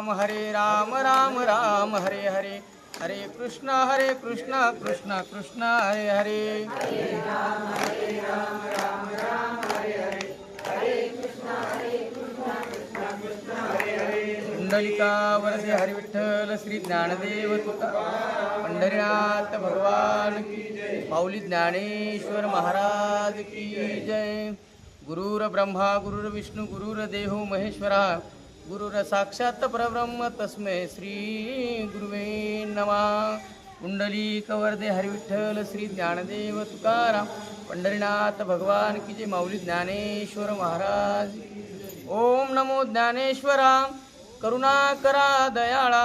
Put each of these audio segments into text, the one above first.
राम हरे राम राम राम हरे हरे हरे कृष्ण हरे कृष्ण कृष्ण कृष्ण हरे हरे। कुंडलिका वरदे हरी विठ्ठल श्री ज्ञानदेव तुका। पंढरीनाथ भगवान की माऊली ज्ञानेश्वर महाराज की जय। गुरुर ब्रह्मा गुरुर विष्णू गुरुर देहो महेश्वरा। गुरुर साक्षात परब्रह्म तस्मै श्री गुरुवे नमा। कुंडली कवर्दे हरिविठ्ठल श्री ज्ञानदेव तुकाराम। पंढरीनाथ भगवान की जे माऊली ज्ञानेश्वर महाराज ओम नमो ज्ञानेश्वरा करुणाकरा दयाळा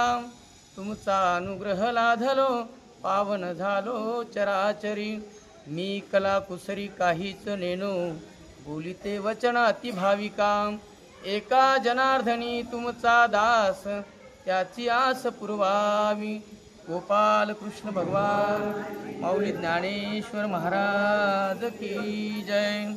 तुमचा अनुग्रह लाधलो। पावन झालो चराचरी। मी कला कुसरी काहीच नेनो बोलिते वचन अति भाविका एका जनार्दनी तुमचा दास त्याची आस पुरवावी. गोपाल कृष्ण भगवान माऊली ज्ञानेश्वर महाराज की जय.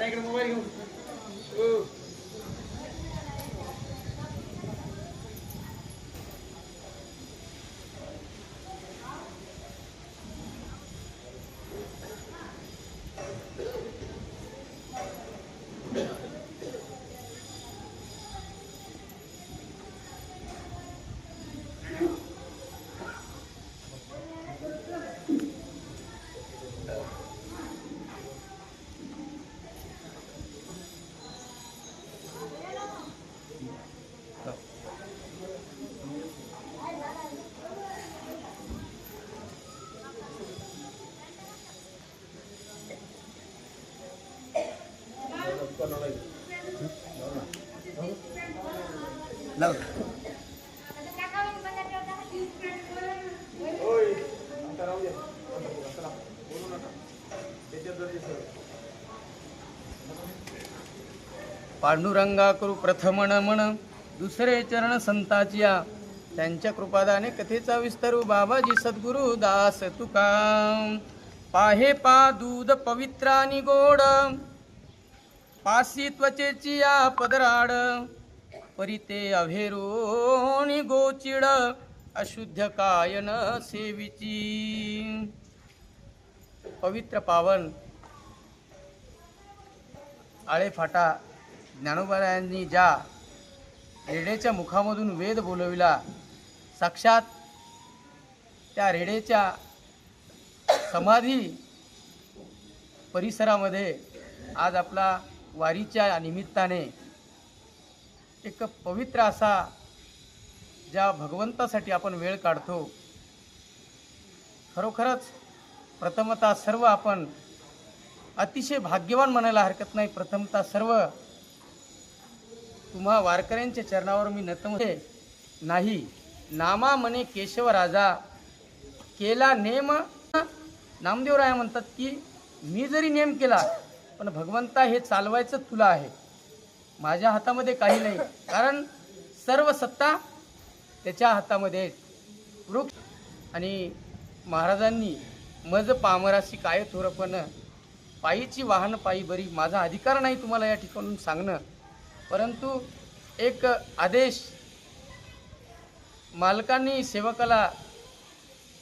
इकडे मोबाईल घेऊन. लाव. पांडुरंगा करू प्रथम नमन दुसरे चरण संताचिया. त्यांच्या कृपादाने कथेचा विस्तारू बाबाजी सद्गुरु दास तुकाम. पाहे पा दूध पवित्रानी गोड. पासी त्वचेची या पदराड. परिते अभेरोणी गोचिड अशुद्ध कायन सेविची. पवित्र पावन. आळेफाटा ज्ञानोबारायांनी ज्या रेडेच्या मुखामधून वेद बोलविला साक्षात त्या रेडेच्या समाधी परिसरामध्ये आज आपला वारीच्या निमित्ताने एक पवित्र असा ज्या भगवंतासाठी आपण वेळ काढतो खरोखरच प्रथमतः सर्व आपण अतिशय भाग्यवान म्हणायला हरकत नाही. प्रथमतः सर्व तुम्हा वारकऱ्यांच्या चरणावर मी नतमते नाही नामा मने केशव राजा केला नेम नामदेवराया म्हणतात की मी जरी नेम केला पण भगवंता हे चालवायचं तुला आहे. माझ्या हातामध्ये काही नाही. कारण सर्व सत्ता त्याच्या हातामध्ये वृक्ष आणि महाराजांनी मज पामराशी काय थोरपणं पायीची वाहन पायी बरी माझा अधिकार नाही तुम्हाला या ठिकाणून सांगणं. परंतु एक आदेश मालकांनी सेवकाला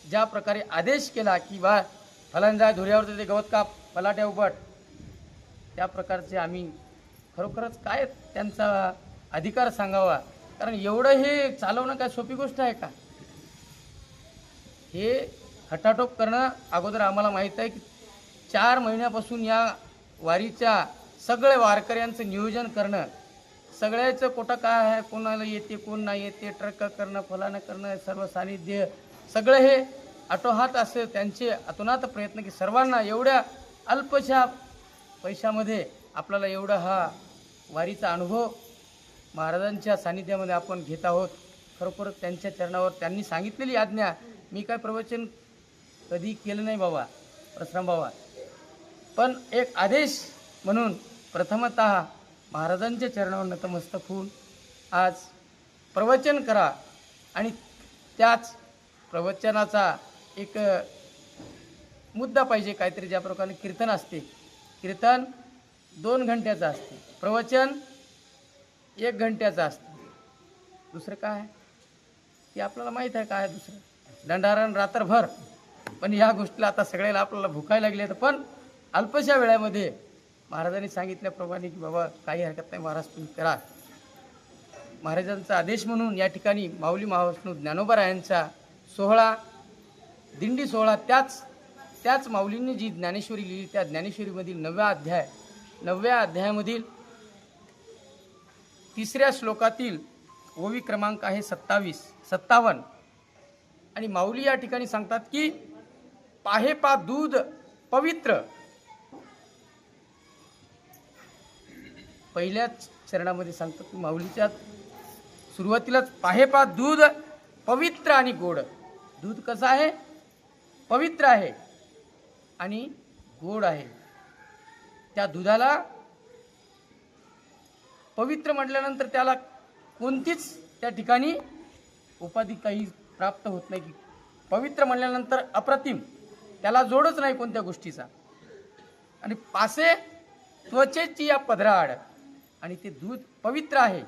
ज्या प्रकारे आदेश केला की बा फलांजा धुऱ्यावर ते गवत काप फलाट्या उबट त्या प्रकारचे आम्ही खरोखरच काय त्यांचा अधिकार सांगावा? कारण एवढं हे चालवणं काय सोपी गोष्ट आहे का? हे हटाटोप करणं अगोदर आम्हाला माहीत आहे की चार महिन्यापासून या वारीच्या सगळे वारकऱ्यांचं नियोजन करणं सगळ्याचं कोटा काय आहे कोणाला येते कोण नाही येते ट्रक करणं फलानं करणं सर्व सानिध्य सगळं हे आटोहात असं त्यांचे अतोनात प्रयत्न की सर्वांना एवढ्या अल्पशा पैशामध्ये आपल्याला एवढा हा वारीचा अनुभव महाराजांच्या सानिध्यामध्ये आपण घेत आहोत. खरोखर त्यांच्या चरणावर त्यांनी सांगितलेली आज्ञा. मी काय प्रवचन कधी केलं नाही बाबा प्रश्रम बाबा. पण एक आदेश म्हणून प्रथमत महाराजांच्या चरणावर नतमस्तक होऊन आज प्रवचन करा आणि त्याच प्रवचनाचा एक मुद्दा पाहिजे काहीतरी ज्या प्रकारे कीर्तन असते. कीर्तन दोन घंट्याचं असते. प्रवचन एक घंट्याचं असतं. दुसरं काय? ते आपल्याला माहीत आहे काय दुसरं? दंडारण रात्रभर. पण ह्या गोष्टीला आता सगळ्याला आपल्याला भुकायला लागले तर पण अल्पशा वेळामध्ये महाराजांनी सांगितल्याप्रमाणे की बाबा काही हरकत नाही महाराज तुम्ही करा. महाराजांचा आदेश म्हणून या ठिकाणी माऊली महाविष्णू ज्ञानोबरायांचा सोहळा दिंडी सोहळा त्याच त्याच माऊलींनी जी ज्ञानेश्वरी लिहिली त्या ज्ञानेश्वरीमधील नवव्या अध्याय नवव्या अध्यायामधील तिसऱ्या श्लोकातील ओवी क्रमांक आहे सत्तावीस सत्तावन्न. आणि माऊली या ठिकाणी सांगतात की पाहे पा दूध पवित्र. पहिल्याच चरणामध्ये सांगतात की माऊलीच्या सुरुवातीलाच पाहे पा दूध पवित्र आणि गोड. दूध कसं आहे? पवित्र आहे आणि गोड आहे. त्या दुधाला पवित्र म्हटल्यानंतर त्याला कोणतीच त्या ठिकाणी उपाधी काही प्राप्त होत नाही की पवित्र म्हणल्यानंतर अप्रतिम. त्याला जोडच नाही कोणत्या गोष्टीचा. आणि पासे त्वचेची या पदराड आणि ते दूध पवित्र आहे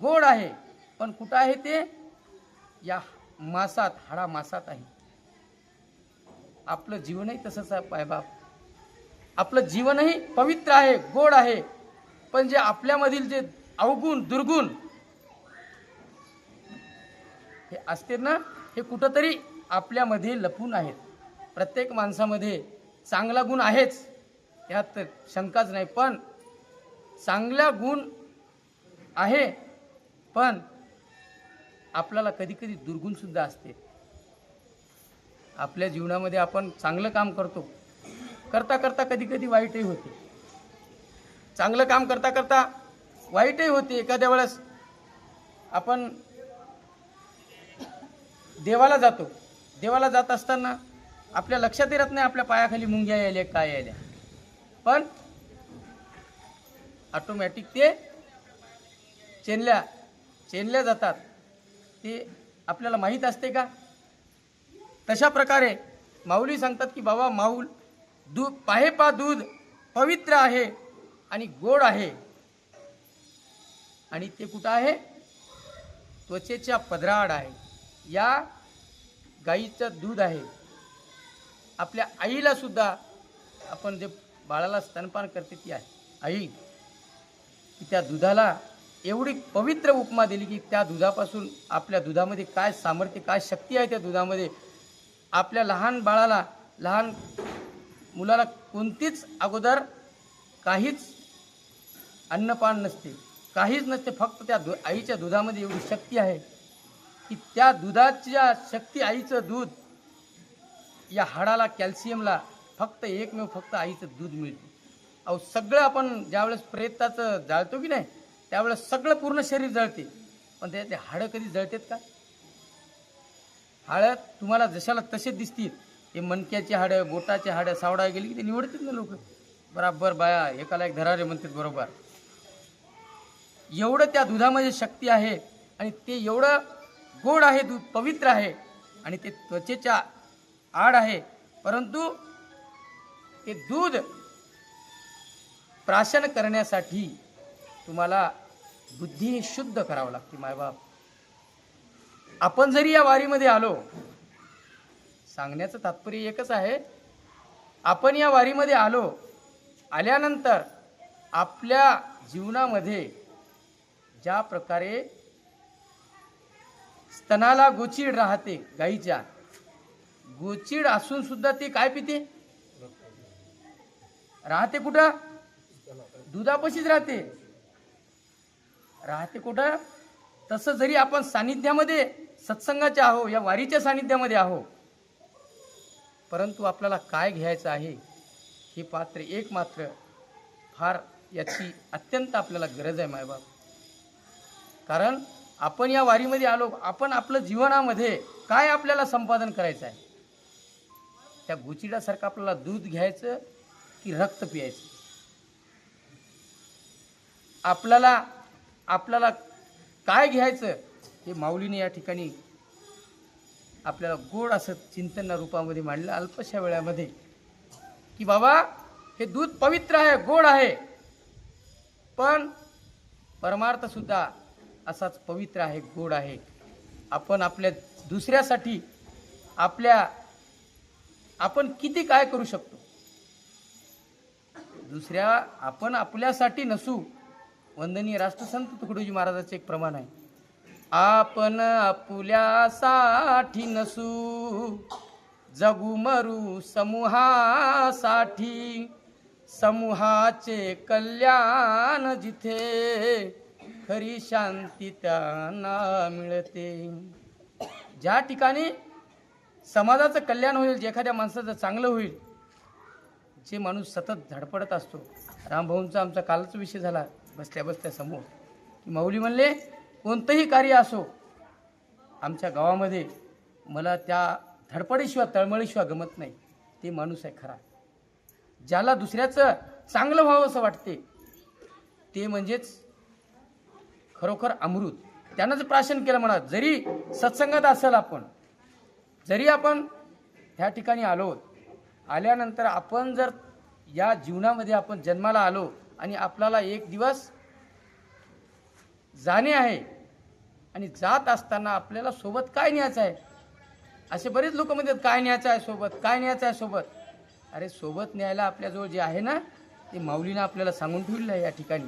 गोड आहे पण कुठं आहे ते? या मासात हाडा मासात आहे. आपलं जीवनही तसंच आहे पायबाप. आपलं जीवनही पवित्र आहे गोड आहे पण जे आपल्यामधील जे अवगुण दुर्गुण हे असते ना हे कुठंतरी आपल्यामध्ये लपून आहेत. प्रत्येक माणसामध्ये चांगला गुण आहेच यात शंकाच नाही. पण चांगला गुण आहे पण आपल्याला कधी कधी दुर्गुणसुद्धा असते. आपल्या जीवनामध्ये आपण चांगलं काम करतो. करता करता कधी कधी वाईटही होते. चांगलं काम करता करता वाईटही होते. एखाद्या वेळेस आपण देवाला जातो. देवाला जात असताना आपल्या लक्षात येत नाही आपल्या पायाखाली मुंग्या यायल्या काय यायल्या. पण ऑटोमॅटिक ते चेनल्या चेनल्या जातात. ते आपल्याला माहीत असते का? तशा प्रकारे माऊली सांगतात की बाबा माऊल दूध पाहेपा दूध पवित्र आहे. आणि गोड आहे. आणि ते कुठं आहे? त्वचेच्या पदराआड आहे. या गाईचं दूध आहे. आपल्या आईला सुद्धा आपण जे बाळाला स्तनपान करते ती आहे. आई की त्या दुधाला एवढी पवित्र उपमा दिली की त्या दुधापासून आपल्या दुधामध्ये काय सामर्थ्य काय शक्ती आहे त्या दुधामध्ये? आपल्या लहान बाळाला लहान मुलाला कोणतीच अगोदर काहीच अन्नपान नसते. काहीच नसते फक्त त्या दु आईच्या दुधामध्ये एवढी शक्ती आहे की त्या दुधाच्या शक्ती आईचं दूध या हाडाला कॅल्शियमला फक्त एकमेव फक्त आईचं दूध मिळते. अहो सगळं आपण ज्यावेळेस प्रेताचं जाळतो की नाही त्यावेळेस सगळं पूर्ण शरीर जळते. पण त्या ते हाडं कधी जळतात का? हाडं तुम्हाला जशाला तसे दिसतील ते मणक्याची हाडं बोटाचे हाडं सावडा गेली की ते निवडतात ना लोक. बराबर बाया एकाला एक धरारे म्हणतात बरोबर. एवढं त्या दुधामध्ये शक्ती आहे आणि ते एवढं गोड आहे दूध पवित्र आहे आणि ते त्वचेच्या आड आहे. परंतु ते दूध प्राशन करण्यासाठी तुम्हाला बुद्धी शुद्ध करावं लागते मायबाप आपण जरी या वारीमध्ये आलो सांगण्याचं तात्पर्य एकच आहे आपण या वारीमध्ये आलो आल्यानंतर आपल्या जीवनामध्ये ज्या प्रकारे स्तनाला गोचीड राहते गाईच्या गोचीड असून सुद्धा ते काय पिते? राहते कुठं? दुधापशीच राहते. राहते कुठं? तसं जरी आपण सानिध्यामध्ये सत्संगाच्या आहो या वारीच्या सानिध्यामध्ये आहो परंतु आपल्याला काय घ्यायचं आहे हे पात्र एक मात्र फार याची अत्यंत आपल्याला गरज आहे मायबाप. कारण आपण या वारीमध्ये आलो आपण आपलं जीवनामध्ये काय आपल्याला संपादन करायचं आहे त्या गुचिडासारखं आपल्याला दूध घ्यायचं की रक्त प्यायचं? आपल्याला आपल्याला काय घ्यायचं हे माऊलीने या ठिकाणी आपल्याला गोड असं चिंतन रूपामध्ये मांडलं. अल्पशा वेळामध्ये की बाबा हे दूध पवित्र आहे गोड आहे. पण परमार्थसुद्धा असाच पवित्र आहे गोड आहे. आपण आपल्या दुसऱ्यासाठी आपल्या आपण किती काय करू शकतो? दुसऱ्या आपण आपल्यासाठी नसू. वंदनीय राष्ट्रसंत तुकडोजी महाराजाचे एक प्रमाण आहे. आपण आपल्यासाठी नसू. जगू मरू समूहासाठी. समूहाचे कल्याण जिथे खरी शांती त्यांना मिळते. ज्या ठिकाणी समाजाचं कल्याण होईल जे एखाद्या माणसाचं चांगलं होईल जे माणूस सतत धडपडत असतो. रामभाऊंचा आमचा कालच विषय झाला बसल्या बसल्या समोर. की माऊली म्हणले कोणतंही कार्य असो आमच्या गावामध्ये मला त्या धडपडीशिवाय तळमळीशिवाय गमत नाही. ते माणूस आहे खरा. ज्याला दुसऱ्याचं चांगलं व्हावं असं वाटते ते म्हणजेच खरोखर अमृत. त्यांनाच प्राशन केलं म्हणा जरी सत्संगात असेल आपण जरी आपण ह्या ठिकाणी आलो आल्यानंतर आपण जर या जीवनामध्ये आपण जन्माला आलो आणि आपल्याला एक दिवस जाणे आहे आणि जात असताना आपल्याला सोबत काय न्यायचं आहे? असे बरेच लोक म्हणतात काय न्यायचं आहे सोबत? काय न्यायचं आहे सोबत? अरे सोबत न्यायला आपल्याजवळ जे आहे ना ते माऊलीनं आपल्याला सांगून ठेवलेलं आहे या ठिकाणी.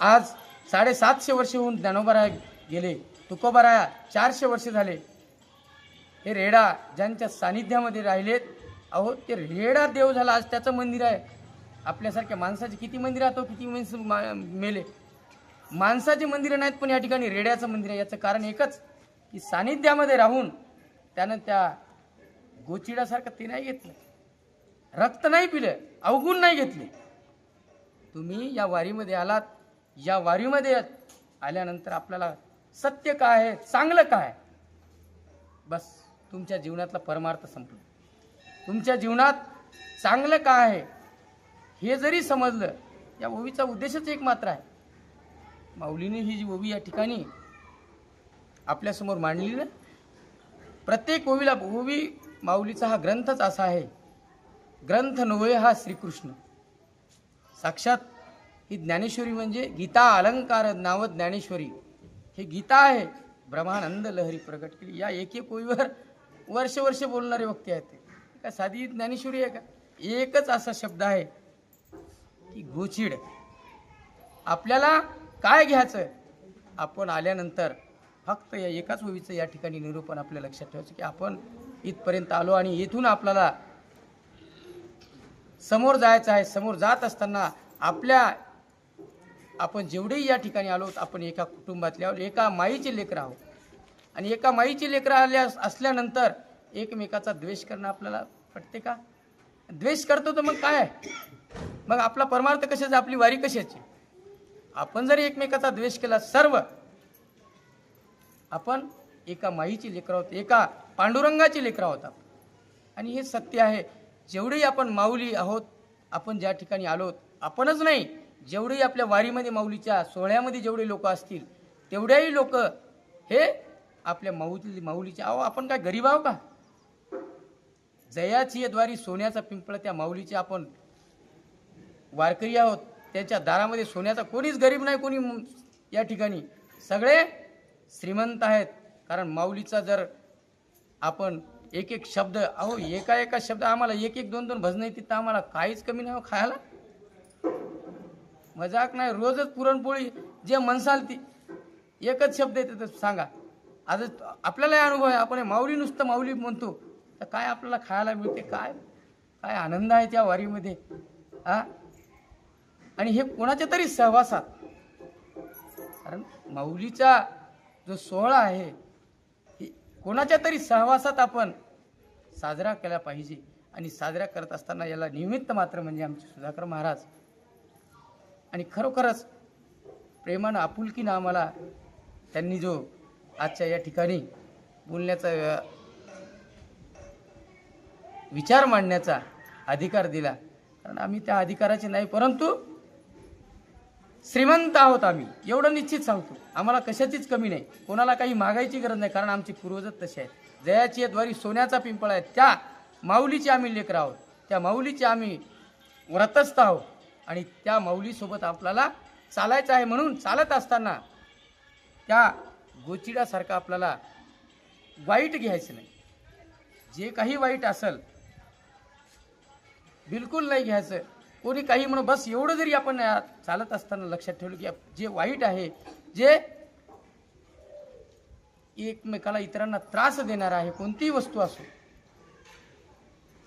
आज साडेसातशे वर्षे होऊन ज्ञानोबराया गेले तुकोबाराया चारशे वर्षे झाले. हे रेडा ज्यांच्या सानिध्यामध्ये राहिलेत अहो ते रेडा देव झाला आज त्याचं मंदिर आहे. आपल्यासारख्या माणसाचे किती मंदिर आहे किती माणसं मा- मेले. माणसाचे मंदिरं नाहीत पण या ठिकाणी रेड्याचं मंदिर आहे. याचं कारण एकच की सानिध्यामध्ये राहून त्यानं त्या गोचिडासारखं ते नाही घेतलं. रक्त नाही पिलं अवगुण नाही घेतले. तुम्ही या वारीमध्ये आलात या वारीमध्ये आल्यानंतर आपल्याला सत्य काय आहे चांगलं काय? बस तुमच्या जीवनातला परमार्थ संपला. तुमच्या जीवनात चांगलं काय आहे हे जरी समजलं या ओवीचा उद्देशच एक मात्र आहे. माऊलीने ही जी ओवी या ठिकाणी आपल्यासमोर मांडली ना प्रत्येक ओवीला ओवी माऊलीचा हा ग्रंथच असा आहे. ग्रंथ नव्हे हा श्रीकृष्ण. साक्षात ही ज्ञानेश्वरी म्हणजे गीता अलंकार नाव ज्ञानेश्वरी. हे गीता आहे. ब्रह्मानंद लहरी प्रकट केली. या एक एक ओळीवर वर्ष वर्ष बोलणारे वक्ते आहेत का साधी ज्ञानेश्वरी आहे का? एकच असा शब्द आहे की गोचिड. आपल्याला काय घ्यायचं? आपण आल्यानंतर फक्त या एकाच ओळीचं या ठिकाणी निरूपण आपल्या लक्षात ठेवायचं की आपण इथपर्यंत आलो आणि येथून आपल्याला समोर जायचं आहे समोर जात असताना आपल्या आपण जेवढेही या ठिकाणी आलो आपण एका कुटुंबातल्या एका माईचे लेकरं आहोत. आणि एका माईची लेकरं आल्या असल्यानंतर एकमेकाचा द्वेष करणं आपल्याला पटते का? द्वेष करतो तर मग काय? मग आपला परमार्थ कशाचा? आपली वारी कशाची? आपण जर एकमेकाचा द्वेष केला सर्व आपण एका माईची लेकरं आहोत एका पांडुरंगाची लेकरं आहोत आपण. आणि हे सत्य आहे जेवढेही आपण माऊली आहोत आपण ज्या ठिकाणी आलोत आपणच नाही जेवढेही आपल्या वारीमध्ये माऊलीच्या सोहळ्यामध्ये जेवढे लोक असतील तेवढेही लोक हे आपल्या माऊली माऊलीच्या अहो आपण काय गरीब आहो का? जयाची द्वारी सोन्याचा पिंपळ त्या माऊलीचे आपण वारकरी आहोत त्याच्या दारामध्ये सोन्याचा कोणीच गरीब नाही कोणी या ठिकाणी. सगळे श्रीमंत आहेत कारण माऊलीचा जर आपण एक एक शब्द अहो एका एका शब्द आम्हाला एक एक दोन दोन भजनं येतील तर आम्हाला काहीच कमी नाही हो खायला. मजाक नाही रोजच पुरणपोळी जे म्हणसाल ती. एकच शब्द येते तर सांगा. आज आपल्यालाही अनुभव आहे आपण हे माऊली नुसतं माऊली म्हणतो. तर काय आपल्याला खायला मिळते काय? काय आनंद आहे त्या वारीमध्ये हा? आणि हे कोणाच्या तरी सहवासात. कारण माऊलीचा जो सोहळा आहे हे कोणाच्या तरी सहवासात आपण साजरा केला पाहिजे. आणि साजरा करत असताना याला निमित्त मात्र म्हणजे आमचे सुधाकर महाराज आणि खरोखरच प्रेमानं आपुलकीनं आम्हाला त्यांनी जो आजच्या या ठिकाणी बोलण्याचा विचार मांडण्याचा अधिकार दिला. कारण आम्ही त्या अधिकाराचे नाही परंतु श्रीमंत आहोत आम्ही. एवढं निश्चित सांगतो. आम्हाला कशाचीच कमी नाही. कोणाला काही मागायची गरज नाही कारण आमचे पूर्वजच तसे आहेत. जयाची द्वारी सोन्याचा पिंपळ आहे. त्या माऊलीचे आम्ही लेकर आहोत. त्या माऊलीचे आम्ही व्रतस्थ आहोत. आणि त्या माऊलीसोबत आपल्याला चालायचं आहे म्हणून चालत असताना त्या गोचिडासारखं आपल्याला वाईट घ्यायचं नाही. जे काही वाईट असेल बिलकुल नाही घ्यायचं. कोणी काही म्हणून बस एवढं जरी आपण चालत असताना लक्षात ठेवलं की जे वाईट आहे जे एकमेकाला इतरांना त्रास देणार आहे कोणतीही वस्तू असो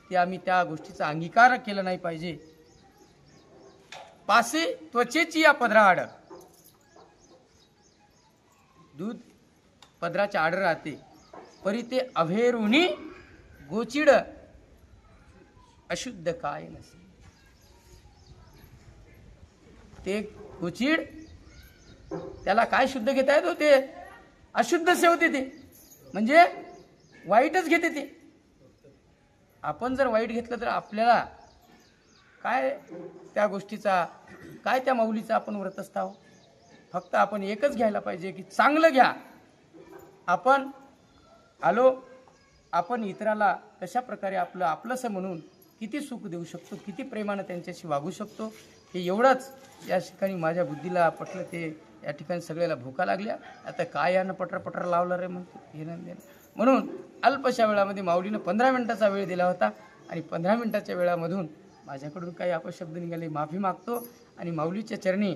ते आम्ही त्या गोष्टीचा अंगीकार केला नाही पाहिजे. पासे त्वचेची या पदराआड दूध पदराच्या आड राहते. परी ते अभेरुणी गोचिड अशुद्ध काय नसे ते गोचिड त्याला काय शुद्ध घेता येत होते अशुद्ध सेवते ते. म्हणजे वाईटच घेते ते. आपण जर वाईट घेतलं तर आपल्याला काय त्या गोष्टीचा काय त्या माऊलीचा आपण व्रत आहोत? फक्त आपण एकच घ्यायला पाहिजे की चांगलं घ्या. आपण आलो आपण इतराला कशा प्रकारे आपलं आपलंसं म्हणून किती सुख देऊ शकतो किती प्रेमानं त्यांच्याशी वागू शकतो हे एवढंच या ठिकाणी माझ्या बुद्धीला पटलं ते या ठिकाणी सगळ्याला भूका लागल्या. आता काय यानं पटर पटर लावलं रे म्हणतो हे नाही म्हणून अल्पशा वेळामध्ये माऊलीनं पंधरा मिनटाचा वेळ दिला होता आणि पंधरा मिनटाच्या वेळामधून माझ्याकडून काही अपशब्द निघाले माफी मागतो. आणि माऊलीच्या चरणी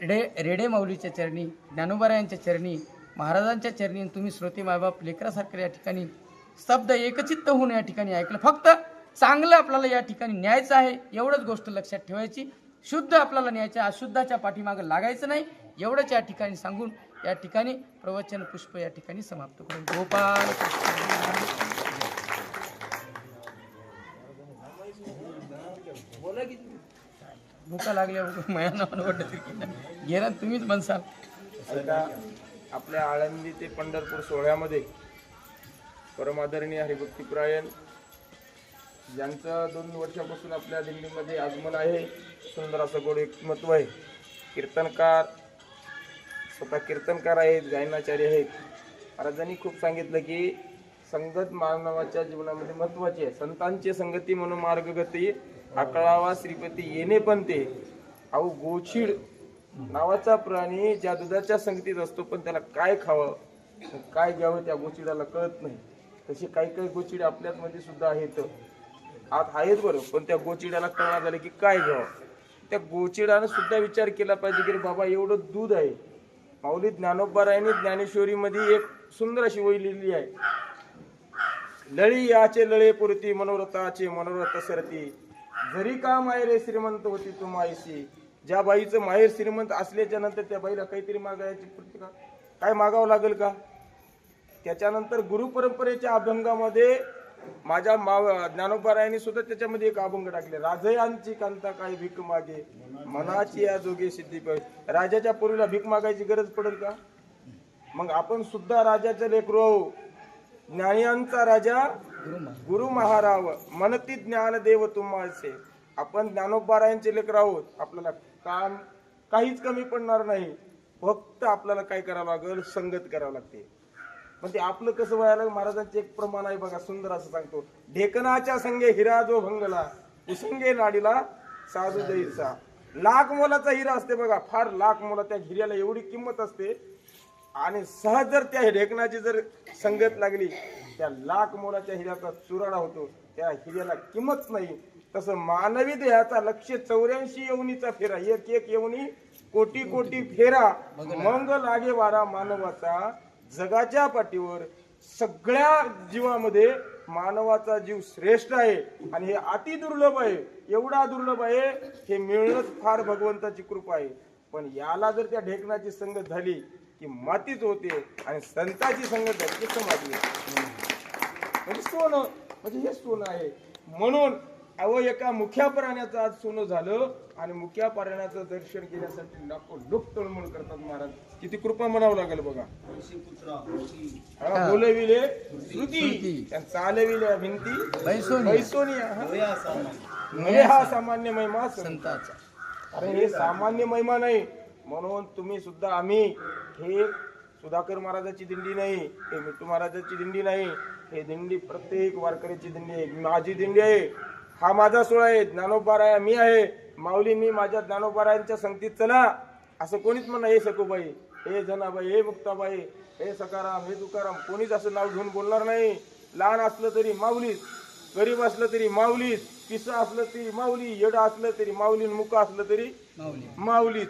रेडे रेडे माऊलीच्या चरणी ज्ञानोबारायांच्या चरणी महाराजांच्या चरणी तुम्ही श्रोते मायबाप लेकरासारखं या ठिकाणी स्तब्ध एकचित्त होऊन या ठिकाणी ऐकलं. फक्त चांगलं आपल्याला या ठिकाणी न्यायचं आहे एवढंच गोष्ट लक्षात ठेवायची. शुद्ध आपल्याला न्यायचं अशुद्धाच्या पाठीमागं लागायचं नाही एवढंच या ठिकाणी सांगून या ठिकाणी प्रवचन पुष्प या ठिकाणी समाप्त करून गोपाल कृष्ण. बोला की भूका लागल्या माया नावानं वाटत गेला तुम्हीच म्हणसाल. आपल्या आळंदी ते पंढरपूर सोहळ्यामध्ये परमादरणीय हरिभक्तीप्रायण ज्यांचं दोन वर्षापासून आपल्या दिल्लीमध्ये आगमन आहे. सुंदर असं गोड व्यक्तिमत्व आहे. कीर्तनकार स्वतः कीर्तनकार आहेत गायनाचार्य आहेत. महाराजांनी खूप सांगितलं की संगत मानवाच्या जीवनामध्ये महत्वाची आहे. संतांची संगती म्हणून मार्गगती आकळावा श्रीपती येणे पण ते. अहो गोछीड नावाचा प्राणी ज्या दुधाच्या संगतीत असतो पण त्याला काय खावं? काय घ्यावं त्या गोचिडाला कळत नाही. तसे काही काही गोचिडे आपल्यामध्ये सुद्धा आहेत. आत आहेत बरं पण त्या गोचिड्याला कळणार झालं की काय घ्यावं? त्या गोचिडानं सुद्धा विचार केला पाहिजे की रे बाबा एवढं दूध आहे. माऊली ज्ञानोबारायणी ज्ञानेश्वरीमध्ये एक सुंदर अशी वही लिहिली आहे. लळी याचे लळे पुरती मनोरथाचे मनोरथ सरती. जरी का माहेर श्रीमंत होती तू मायसी ज्या बाईचं माहेर श्रीमंत असल्याच्या नंतर त्या बाईला काहीतरी मागायची पडते का? काय मागावं लागेल का? त्याच्यानंतर गुरुपरंपरेच्या अभंगामध्ये माझ्या माव ज्ञानोबारायांनी सुद्धा त्याच्यामध्ये एक अभंग टाकले. राजयांची कांता काय भीक मागे? मनाची या जोगे सिद्धी पाहिजे राजाच्या पूर्वीला भीक मागायची गरज पडेल का? मग आपण सुद्धा राजाचं लेकरू ज्ञानियांचा राजा गुरु महाराव मनती ज्ञान देव तुम्हाचे. आपण ज्ञानोबारायांचे लेकर आहोत. आपल्याला काम काहीच कमी पडणार नाही. फक्त आपल्याला काय करावं लागेल? संगत करावं लागते. पण ते आपलं कसं व्हायला महाराजांचे एक प्रमाण आहे बघा सुंदर असं सांगतो. ढेकणाच्या संगे हिरा जो भंगला उसंगे नाडीला साधू जैसा लाख मोलाचा हिरा असते बघा फार लाख मोला. त्या हिऱ्याला एवढी किंमत असते आणि सहज जर त्या ढेकणाची जर संगत लागली त्या लाख मोलाच्या हिऱ्याचा चुराडा होतो त्या हिऱ्याला किंमत नाही. तसं मानवी देहाचा लक्ष चौऱ्याऐंशी येऊनीचा फेरा एक एक येऊनी कोटी कोटी फेरा मंग लागे वारा मानवाचा जगाच्या पाठीवर. सगळ्या जीवामध्ये मानवाचा जीव श्रेष्ठ आहे आणि हे अति दुर्लभ आहे. एवढा दुर्लभ आहे हे मिळणंच फार भगवंताची कृपा आहे. पण याला जर त्या ढेकणाची संगत झाली की मातीच होते आणि संताची संगत झाली की समाधी होते. म्हणजे सोनं म्हणजे हे सोनं आहे. म्हणून अव एका मुख्या प्राण्याचं आज सोनं झालं आणि मुख्या प्राण्याचं दर्शन घेण्यासाठी लाखो लोक तळमळ करतात महाराज. किती कृपा म्हणावं लागेल बघा. हा, बोलविले श्रुती. त्या चालविल्या भिंती. बैसोनी बैसोनिया हा. हा सामान्य. महिमा संत. संताचा. अरे हे सामान्य महिमा नाही. म्हणून तुम्ही सुद्धा आम्ही हे सुधाकर महाराजाची दिंडी नाही हे मिट्टू महाराजाची दिंडी नाही हे दिंडी प्रत्येक वारकऱ्याची दिंडी आहे. माझी दिंडी आहे. हा माझा सोहळा आहे. ज्ञानोबाराया मी आहे. माऊली मी माझ्या ज्ञानोबारायांच्या संगतीत चला. असं कोणीच म्हणा हे सखूबाई हे जनाबाई हे मुक्ताबाई हे सकाराम हे तुकाराम. कोणीच असं नाव घेऊन बोलणार नाही. लहान असलं तरी माऊलीच गरीब असलं तरी माऊलीच पिसं असलं तरी माऊली येडं असलं तरी माऊली मुक असलं तरी माऊली. माऊलीच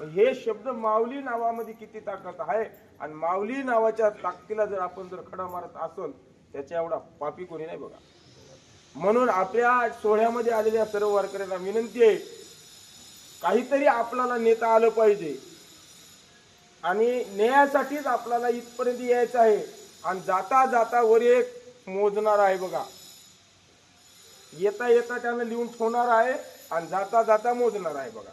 हे शब्द माऊली नावामध्ये किती ताकद आहे? आणि माऊली नावाच्या ताकदीला जर आपण जर खडा मारत असल त्याच्या एवढा पापी कोणी नाही बघा. म्हणून आपल्या सोहळ्यामध्ये आलेल्या सर्व वारकऱ्यांना विनंती आहे काहीतरी आपल्याला नेता आलं पाहिजे. आणि नेण्यासाठीच आपल्याला इथपर्यंत यायचं आहे. आणि जाता जाता वर एक मोजणार आहे बघा. येता येता त्यानं लिहून ठेवणार आहे आणि जाता जाता मोजणार आहे बघा.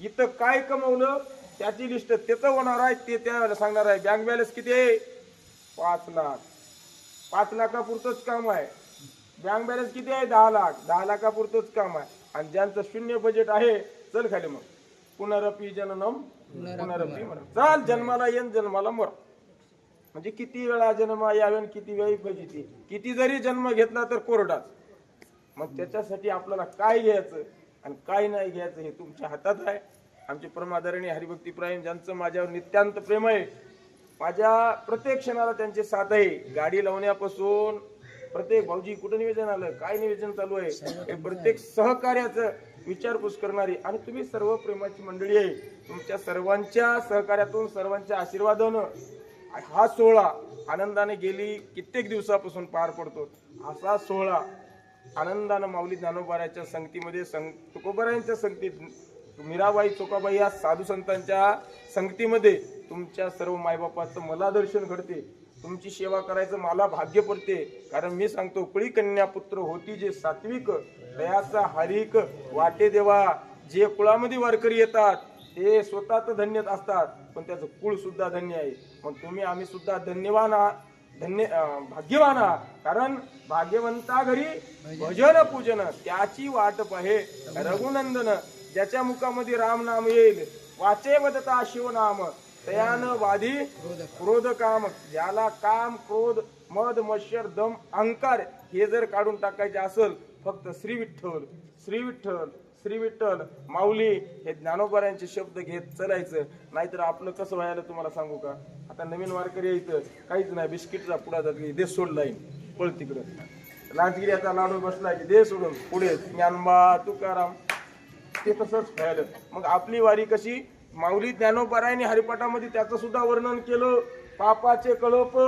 इथं काय कमवलं? त्याची लिस्ट त्याचं होणार आहे ते त्यावेळेला सांगणार आहे. बँक बॅलन्स किती आहे? पाच लाख. पाच लाखापुरतंच काम आहे. बँक बॅलन्स किती आहे? दहा लाख. दहा लाखापुरतंच काम आहे. आणि ज्यांचं शून्य बजेट आहे चल खाली मग. पुनरपी जननम पुनरपी मर चाल जन्माला येन जन्माला मर म्हणजे किती वेळा जन्म यावे किती वेळी फजिती? किती जरी जन्म घेतला तर कोरडाच. मग त्याच्यासाठी आपल्याला काय घ्यायचं? आणि काय नाही घ्यायचं हे तुमच्या हातात आहे. आमचे परमाधारणी हरिभक्ती प्राईम ज्यांचं माझ्यावर नित्यांत प्रेम आहे माझ्या प्रत्येक क्षणाला त्यांचे साथ आहे. गाडी लावण्यापासून प्रत्येक भाऊजी कुठं निवेदन आलं काय निवेदन चालू आहे हे प्रत्येक सहकार्याचं विचारपूस करणारी आणि तुम्ही सर्व प्रेमाची मंडळी आहे. तुमच्या सर्वांच्या सहकार्यातून सर्वांच्या आशीर्वादानं हा सोहळा आनंदाने गेली कित्येक दिवसापासून पार पडतो. असा सोहळा आनंदानं माऊली ज्ञानोबाराच्या संगतीमध्ये संग तुकोबारायांच्या संगतीत मीराबाई चोकाबाई या साधू संतांच्या संगतीमध्ये तुमच्या सर्व मायबापाचं मला दर्शन घडते. तुमची सेवा करायचं मला भाग्य पडते. कारण मी सांगतो कुळी कन्या पुत्र होती जे सात्विक दयाचा हरिक वाटे देवा. जे कुळामध्ये वारकरी येतात ते स्वतः तर धन्यच असतात. पण त्याचं कुळ सुद्धा धन्य आहे. मग तुम्ही आम्ही सुद्धा धन्यवान आहात धन्य भाग्यवाना भाग्यवान कारण भाग्यवंता घरी भजन पूजन त्याची वाट पहे रघुनंदन ज्याच्या मुखामध्ये राम नाम येईल. वाचे वदता शिवनाम तयान वादी क्रोध काम. ज्याला काम क्रोध मद मत्सर दम अहंकार हे जर काढून टाकायचे असेल फक्त श्री विठ्ठल श्री विठ्ठल श्री विठ्ठल माऊली हे ज्ञानोबाऱ्यांचे शब्द घेत चलायचं. नाहीतर आपलं कसं व्हायला तुम्हाला सांगू का? आता नवीन वारकरी यायचं काहीच नाही बिस्किटचा पुढा जात की दे पळ तिकडं. लाचगिऱ्याचा लाडू बसला की दे सोडून पुढे. ज्ञानबा तुकाराम ते तसंच व्हायला मग आपली वारी कशी? माऊली ज्ञानोबारायने हरिपाठामध्ये त्याचं सुद्धा वर्णन केलं. पापाचे कळप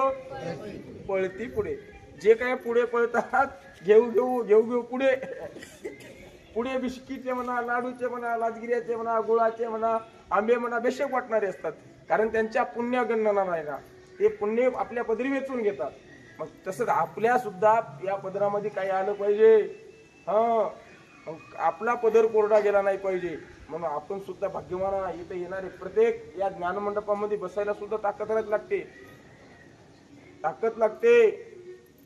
पळती पुढे. जे काय पुढे पळतात घेऊ घेऊ घेऊ घेऊ पुढे. पुढे बिस्किटचे म्हणा लाडूचे म्हणा लाजगिऱ्याचे म्हणा गुळाचे म्हणा आंबे म्हणा बेशक वाटणारे असतात. कारण त्यांच्या पुण्य गणना नाही ना ते पुण्य आपल्या पदरी वेचून घेतात. मग तसंच आपल्या सुद्धा या पदरामध्ये काही आलं पाहिजे. हां. मग आपला पदर कोरडा गेला नाही पाहिजे. म्हणून आपण सुद्धा भाग्यवान इथे येणारे प्रत्येक या ज्ञानमंडपामध्ये बसायला सुद्धा ताकद लागते. ताकद लागते.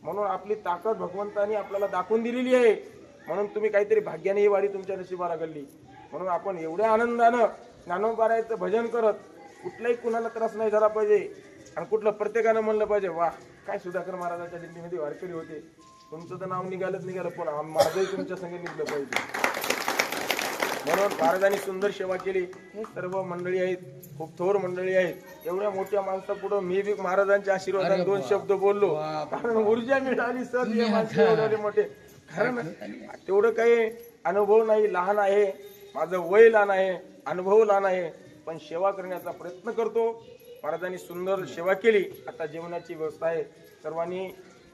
म्हणून आपली ताकद भगवंतानी आपल्याला दाखवून दिलेली आहे. म्हणून तुम्ही काहीतरी भाग्याने ही वारी तुमच्या नशिबाला घडली. म्हणून आपण एवढ्या आनंदानं ज्ञानोबारायचं भजन करत कुठलाही कुणाला त्रास नाही झाला पाहिजे. आणि कुठलं प्रत्येकानं म्हणलं पाहिजे वा काय सुधाकर महाराजांच्या दिंडीमध्ये वारकरी होते. तुमचं तर नाव निघालंच निघालं पण माझंही तुमच्या संग निघलं पाहिजे. म्हणून महाराजांनी सुंदर सेवा केली. हे सर्व मंडळी आहेत खूप थोर मंडळी आहेत. एवढ्या मोठ्या माणसापुढं मी बी महाराजांच्या आशीर्वादाने दोन शब्द बोललो. कारण ऊर्जा मिळाली सर. हे माणसं एवढे तेवढं काही अनुभव नाही लहान आहे. माझं वय लहान आहे अनुभव लहान आहे. पण सेवा करण्याचा प्रयत्न करतो. महाराजांनी सुंदर सेवा केली. आता जेवणाची व्यवस्था आहे. सर्वांनी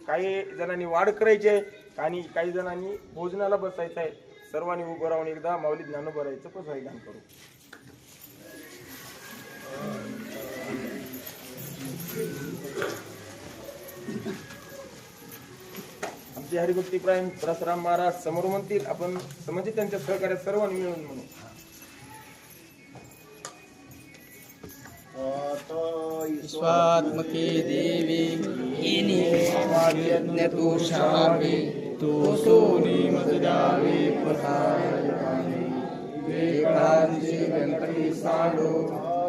काही जणांनी वाढ करायची आहे. आणि काही जणांनी भोजनाला बसायचं आहे. सर्वांनी उभं राहून एकदा माऊली ज्ञान भरायचं पण ध्यान करू. आमचे हरिभक्ती प्राईम परसराम महाराज समोर म्हणतील आपण म्हणजे त्यांच्या सहकार्यात सर्वांनी मिळून म्हणू. स्वात्मके देवी येणे यज्ञ तू शावे तू सोनी मतदावे पथारे वेकांची गणपती साडो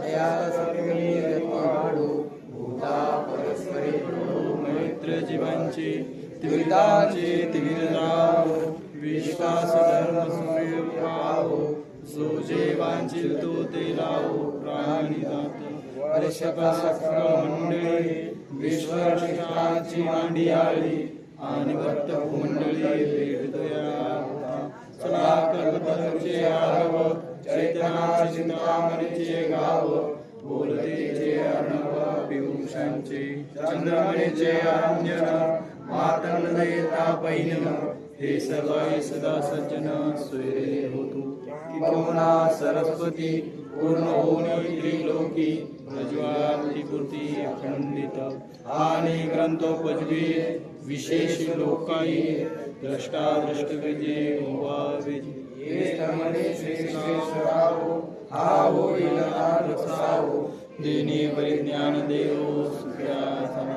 या सत्मी पाडो भूता परस्परे मैत्र जीवांचे त्रिविधांचे त्रिविधाव विश्वास धर्म पाहो जो तो ते लावो प्राणी जात. वर्षकासक्र मंडळी विश्वराष्ट्राची मांडी आली आणि भक्त मंडळी भेटतोया चला कल्पतरुचे आरव चैतनाचे चिंतामणीचे गाव. बोलतेचे अर्णव पियुषांचे चंद्रमणीचे अरण्यन मातंड येता हे सर्व सदा सज्जन सोयरे होतो. किंवा सरस्वती पूर्ण होणी त्रिलोकी प्रज्वाली पूर्ती अखंडित. आणि ग्रंथोपजवी विशेष लोकाई द्रष्टा दृष्ट विजय हा होईल रसावो परिज्ञान देव सुख्या